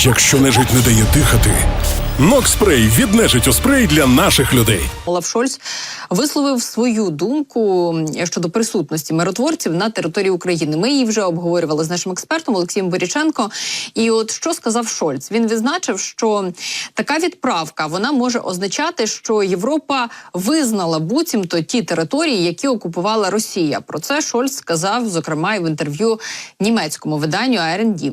Якщо нежить не дає дихати, Нокспрей від нежиттю спрей для наших людей. Олаф Шольц висловив свою думку щодо присутності миротворців на території України. Ми її вже обговорювали з нашим експертом Олексієм Боріченко. І от що сказав Шольц? Він відзначив, що така відправка вона може означати, що Європа визнала буцімто ті території, які окупувала Росія. Про це Шольц сказав, зокрема, і в інтерв'ю німецькому виданню ARD.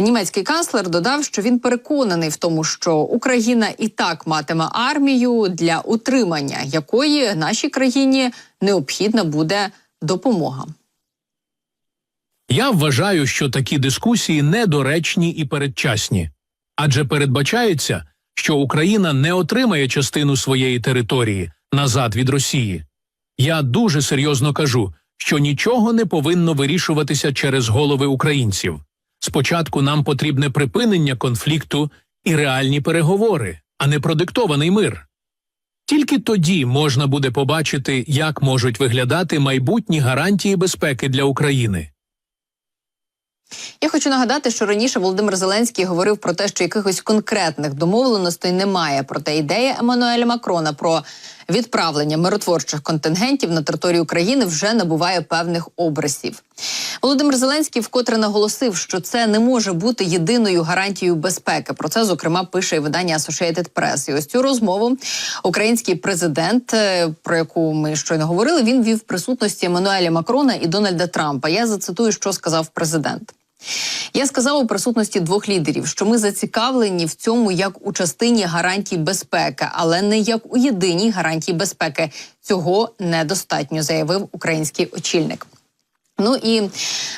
Німецький канцлер додав, що він переконаний в тому, що Україна і так матиме армію, для утримання якої нашій країні необхідна буде допомога. Я вважаю, що такі дискусії недоречні і передчасні, адже передбачається, що Україна не отримає частину своєї території назад від Росії. Я дуже серйозно кажу, що нічого не повинно вирішуватися через голови українців. Спочатку нам потрібне припинення конфлікту і реальні переговори, а не продиктований мир. Тільки тоді можна буде побачити, як можуть виглядати майбутні гарантії безпеки для України. Я хочу нагадати, що раніше Володимир Зеленський говорив про те, що якихось конкретних домовленостей немає. Проте ідея Еммануеля Макрона про відправлення миротворчих контингентів на територію України вже набуває певних обрисів. Володимир Зеленський вкотре наголосив, що це не може бути єдиною гарантією безпеки. Про це зокрема пише і видання Associated Press. І ось цю розмову український президент, е, про яку ми щойно говорили, він вів присутності Еммануеля Макрона і Дональда Трампа. Я зацитую, що сказав президент. Я сказав у присутності двох лідерів, що ми зацікавлені в цьому як у частині гарантій безпеки, але не як у єдиній гарантії безпеки. Цього недостатньо, заявив український очільник. Ну і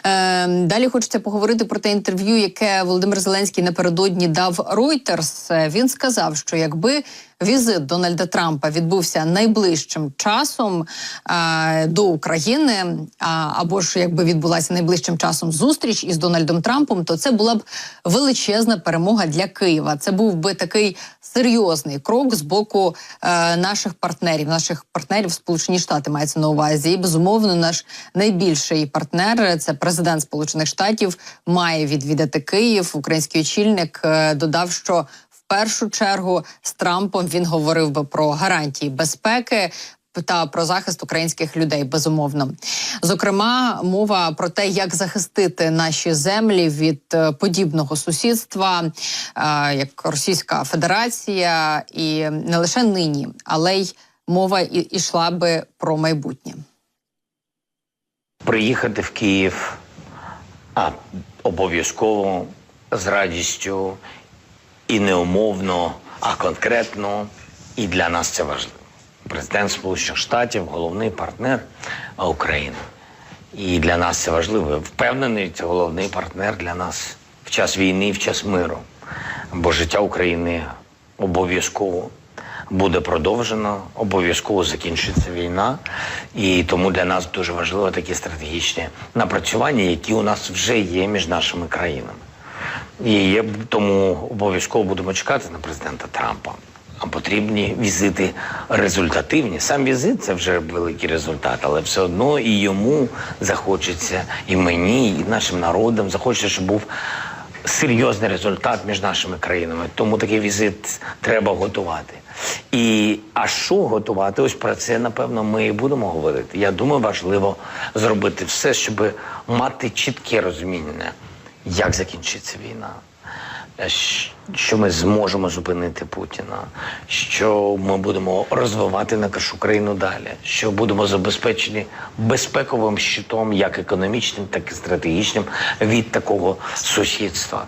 е, далі хочеться поговорити про те інтерв'ю, яке Володимир Зеленський напередодні дав Reuters. Е, Він сказав, що якби візит Дональда Трампа відбувся найближчим часом е, до України, а, або ж якби відбулася найближчим часом зустріч із Дональдом Трампом, то це була б величезна перемога для Києва. Це був би такий серйозний крок з боку е, наших партнерів, наших партнерів Сполучені Штати мається на увазі. І безумовно, наш найбільший партнер це президент Сполучених Штатів, має відвідати Київ. Український очільник е, додав, що першу чергу з Трампом він говорив би про гарантії безпеки. Та про захист українських людей безумовно, зокрема, мова про те, як захистити наші землі від е, подібного сусідства, е, як Російська Федерація, і не лише нині, але й мова і йшла би про майбутнє. приїхати в Київ а, обов'язково з радістю і неумовно, а конкретно. І для нас це важливо. Президент Сполучених Штатів, головний партнер України. І для нас це важливо. Впевнений, це головний партнер для нас в час війни, в час миру. Бо життя України обов'язково буде продовжено, обов'язково закінчиться війна. І тому для нас дуже важливо такі стратегічні напрацювання, які у нас вже є між нашими країнами. І є, тому обов'язково будемо чекати на президента Трампа. А потрібні візити результативні. Сам візит це вже великий результат, але все одно і йому захочеться, і мені, і нашим народам захочеться, щоб був серйозний результат між нашими країнами. Тому такий візит треба готувати. І а що готувати? Ось про це напевно ми і будемо говорити. Я думаю, важливо зробити все, щоб мати чітке розуміння, як закінчиться війна. Що ми зможемо зупинити Путіна, що ми будемо розвивати нашу країну далі, що будемо забезпечені безпековим щитом, як економічним, так і стратегічним від такого сусідства.